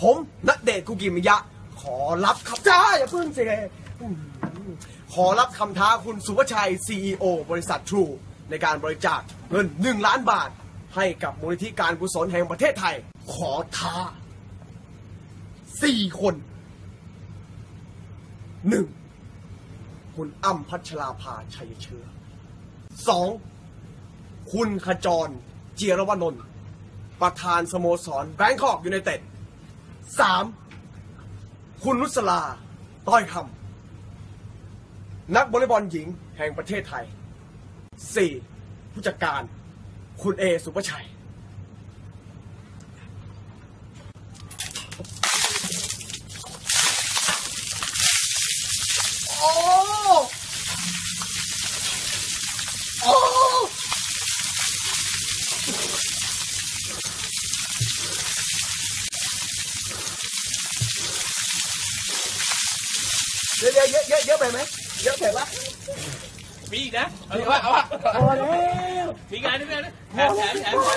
ผมณเดชน์คุกิมิยะ ขอรับคำท้าอย่าพึ่งสิขอรับคำท้าคุณสุภชัย CEO บริษัททรูในการบริจาคเงิน 1 ล้านบาท ให้กับมูลนิธิการกุศลแห่งประเทศไทย ขอท้าสี่คนหนึ่งคุณอ้ำพัชราภาชัยเชื้อสองคุณขจรเจียรวนนท์ประธานสโมสรแบงคอกยูไนเต็ด สามคุณนุสลาต้อยคำนักวอลเลย์บอลหญิงแห่งประเทศไทยสี่ผู้จัดการ คุณเอสุภชัย โอ้โอ้ เยอะเยอะเยอะเยอะเยอะไปไหมเยอะไปปะมีอีกนะเอาวะเอาวะพอแล้วมีงานด้วยนะแถมแถมแถมแถม